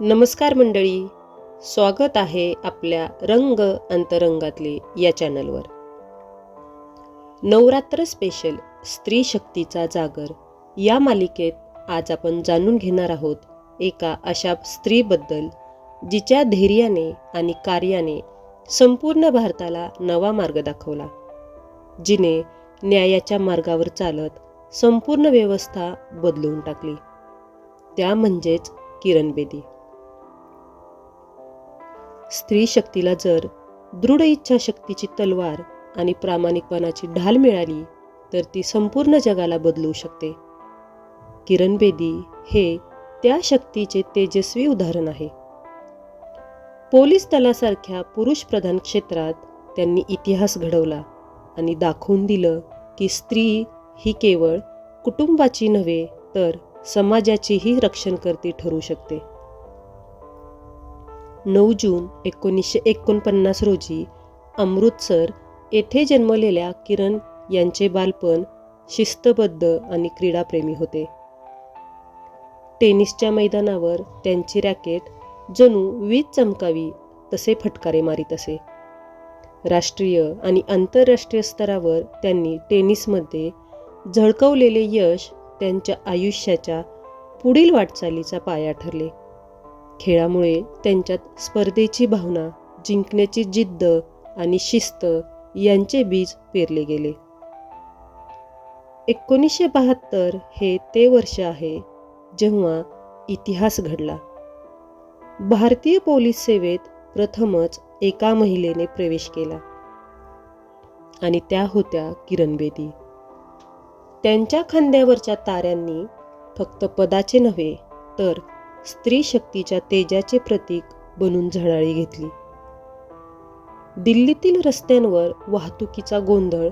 नमस्कार मंडळी. स्वागत आहे आपल्या रंग अंतरंगातले या चॅनलवर. नवरात्र स्पेशल स्त्री शक्तीचा जागर या मालिकेत आज आपण जाणून घेणार आहोत एका अशा स्त्रीबद्दल जिच्या धैर्याने आणि कार्याने संपूर्ण भारताला नवा मार्ग दाखवला. जिने न्यायाच्या मार्गावर चालत संपूर्ण व्यवस्था बदलवून टाकली. त्या म्हणजेच किरण बेदी. स्त्री शक्तीला जर दृढ इच्छाशक्तीची तलवार आणि प्रामाणिकपणाची ढाल मिळाली तर ती संपूर्ण जगाला बदलू शकते. किरण बेदी हे त्या शक्तीचे तेजस्वी उदाहरण आहे. पोलीस दलासारख्या पुरुषप्रधान क्षेत्रात त्यांनी इतिहास घडवला आणि दाखवून दिलं की स्त्री ही केवळ कुटुंबाची नव्हे तर समाजाचीही रक्षणकर्ती ठरू शकते. नऊ जून एकोणीसशे एकोणपन्नास रोजी अमृतसर येथे जन्मलेल्या किरण यांचे बालपण शिस्तबद्ध आणि क्रीडाप्रेमी होते. टेनिसच्या मैदानावर त्यांची रॅकेट जणू वीज चमकावी तसे फटकारे मारीत असे. राष्ट्रीय आणि आंतरराष्ट्रीय स्तरावर त्यांनी टेनिसमध्ये झळकवलेले यश त्यांच्या आयुष्याच्या पुढील वाटचालीचा पाया ठरले. खेळामुळे त्यांच्यात स्पर्धेची भावना जिंकण्याची जिद्द आणि शिस्त यांचे बीज पेरले गेले. एकोणीसशे बहात्तर हे ते वर्ष आहे जेव्हा इतिहास घडला. भारतीय पोलीस सेवेत प्रथमच एका महिलेने प्रवेश केला आणि त्या होत्या किरण बेदी. त्यांच्या खांद्यावरच्या ताऱ्यांनी फक्त पदाचे नव्हे तर स्त्री शक्तीच्या तेजाचे प्रतीक बनून झळाळी घेतली. दिल्लीतील रस्त्यांवर वाहतुकीचा गोंधळ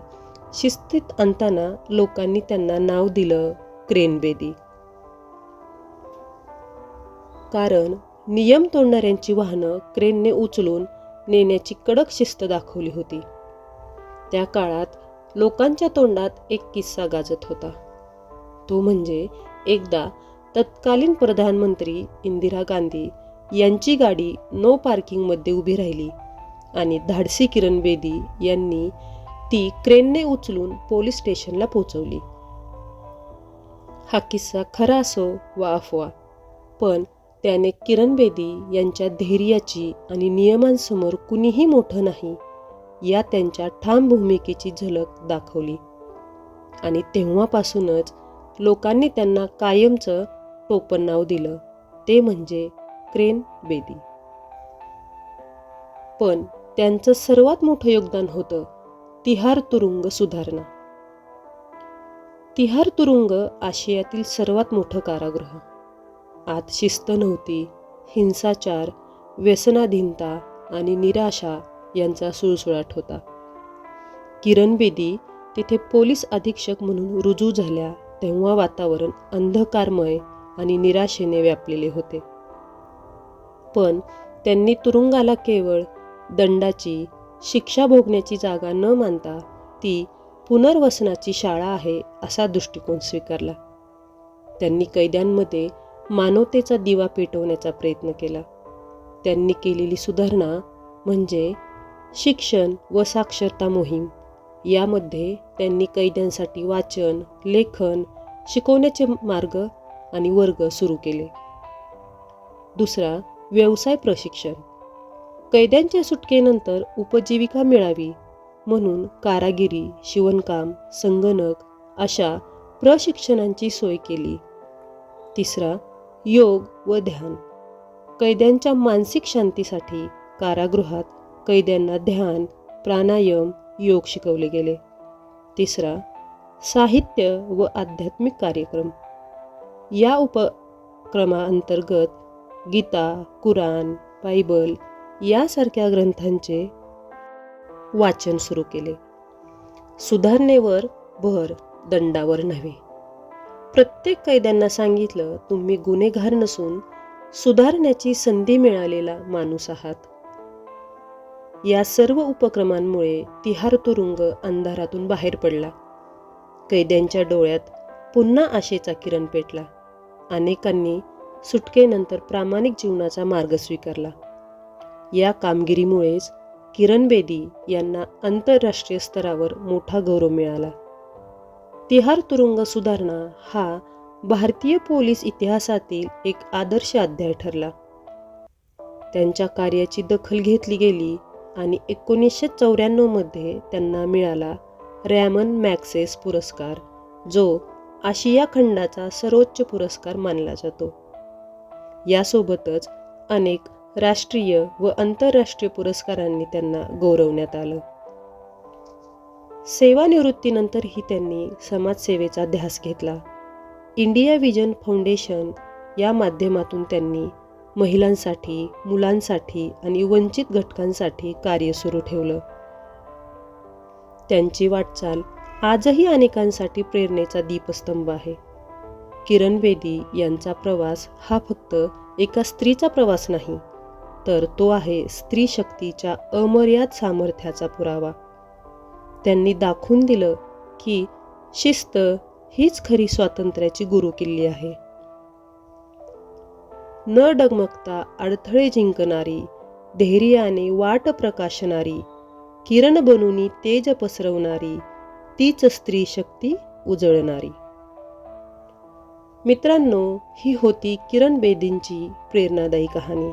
शिस्तीत आणताना लोकांनी त्यांना नाव दिलं क्रेन बेदी. कारण नियम तोडणाऱ्यांची वाहनं क्रेनने उचलून नेण्याची कडक शिस्त दाखवली होती. त्या काळात लोकांच्या तोंडात एक किस्सा गाजत होता. तो म्हणजे एकदा तत्कालीन प्रधानमंत्री इंदिरा गांधी यांची गाडी नो पार्किंगमध्ये उभी राहिली आणि धाडसी किरण बेदी यांनी ती क्रेनने उचलून पोलीस स्टेशनला पोहोचवली हा किस्सा खरा असो वा अफवा पण त्याने किरण बेदी यांच्या धैर्याची आणि नियमांसमोर कुणीही मोठं नाही या त्यांच्या ठाम भूमिकेची झलक दाखवली. आणि तेव्हापासूनच लोकांनी त्यांना कायमचं टोपण नाव दिलं. ते म्हणजे क्रेन बेदी. पण त्यांचं सर्वात मोठं योगदान होतं तिहार तुरुंग सुधारणा. तिहार तुरुंग आशियातील सर्वात मोठं कारागृह. आत शिस्त नव्हती हिंसाचार व्यसनाधीनता आणि निराशा यांचा सुळसुळाट होता. किरण बेदी तिथे पोलीस अधीक्षक म्हणून रुजू झाल्या तेव्हा वातावरण अंधकारमय आणि निराशेने व्यापलेले होते. पण त्यांनी तुरुंगाला केवळ दंडाची शिक्षा भोगण्याची जागा न मानता ती पुनर्वसनाची शाळा आहे असा दृष्टिकोन स्वीकारला. त्यांनी कैद्यांमध्ये मानवतेचा दिवा पेटवण्याचा प्रयत्न केला. त्यांनी केलेली सुधारणा म्हणजे शिक्षण व साक्षरता मोहीम. यामध्ये त्यांनी कैद्यांसाठी वाचन लेखन शिकवण्याचे मार्ग आणि वर्ग सुरू केले. दुसरा व्यवसाय प्रशिक्षण. कैद्यांच्या सुटकेनंतर उपजीविका मिळावी म्हणून कारागिरी शिवणकाम संगणक अशा प्रशिक्षणांची सोय केली. तिसरा योग व ध्यान. कैद्यांच्या मानसिक शांतीसाठी कारागृहात कैद्यांना ध्यान प्राणायाम योग शिकवले गेले. तिसरा साहित्य व आध्यात्मिक कार्यक्रम. या उपक्रमाअंतर्गत गीता कुराण बायबल यासारख्या ग्रंथांचे वाचन सुरू केले. सुधारणेवर भर दंडावर नव्हे. प्रत्येक कैद्यांना सांगितलं तुम्ही गुन्हेगार नसून सुधारण्याची संधी मिळालेला माणूस आहात. या सर्व उपक्रमांमुळे तिहार तुरुंग अंधारातून बाहेर पडला. कैद्यांच्या डोळ्यात पुन्हा आशेचा किरण पेटला. अनेकांनी सुटकेनंतर प्रामाणिक जीवनाचा मार्ग स्वीकारला. या कामगिरीमुळेच किरण बेदी यांना आंतरराष्ट्रीय स्तरावर मोठा गौरव मिळाला. तिहार तुरुंग सुधारणा हा भारतीय पोलीस इतिहासातील एक आदर्श अध्याय ठरला. त्यांच्या कार्याची दखल घेतली गेली आणि एकोणीसशे चौऱ्याण्णवमध्ये त्यांना मिळाला रॅमन मॅक्सेस पुरस्कार जो आशिया खंडाचा सर्वोच्च पुरस्कार मानला जातो. यासोबतच अनेक राष्ट्रीय व आंतरराष्ट्रीय पुरस्कारांनी त्यांना गौरवण्यात आलं. सेवानिवृत्तीनंतरही त्यांनी समाजसेवेचा ध्यास घेतला. इंडिया विजन फाउंडेशन या माध्यमातून त्यांनी महिलांसाठी मुलांसाठी आणि वंचित घटकांसाठी कार्य सुरू ठेवलं. त्यांची वाटचाल आजही अनेकांसाठी प्रेरणेचा दीपस्तंभ आहे. किरण बेदी यांचा प्रवास हा फक्त एका स्त्रीचा प्रवास नाही तर तो आहे स्त्री शक्तीच्या अमर्याद सामर्थ्याचा पुरावा. त्यांनी दाखवून दिलं की शिस्त हीच खरी स्वातंत्र्याची गुरुकिल्ली आहे. न डगमगता अडथळे जिंकणारी धैर्याने वाट प्रकाशणारी किरण बनुनी तेज पसरवणारी तीच स्त्री शक्ती उजळणारी. मित्रांनो ही होती किरण बेदींची प्रेरणादायी कहाणी.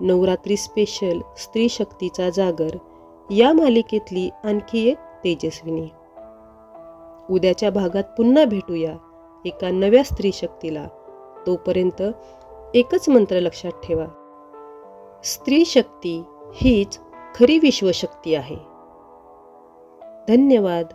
नवरात्री स्पेशल स्त्री शक्तीचा जागर या मालिकेतली आणखी एक तेजस्विनी. उद्याच्या भागात पुन्हा भेटूया एका नव्या स्त्री शक्तीला. तोपर्यंत एकच मंत्र लक्षात ठेवा. स्त्री शक्ती हीच खरी विश्वशक्ती आहे. धन्यवाद.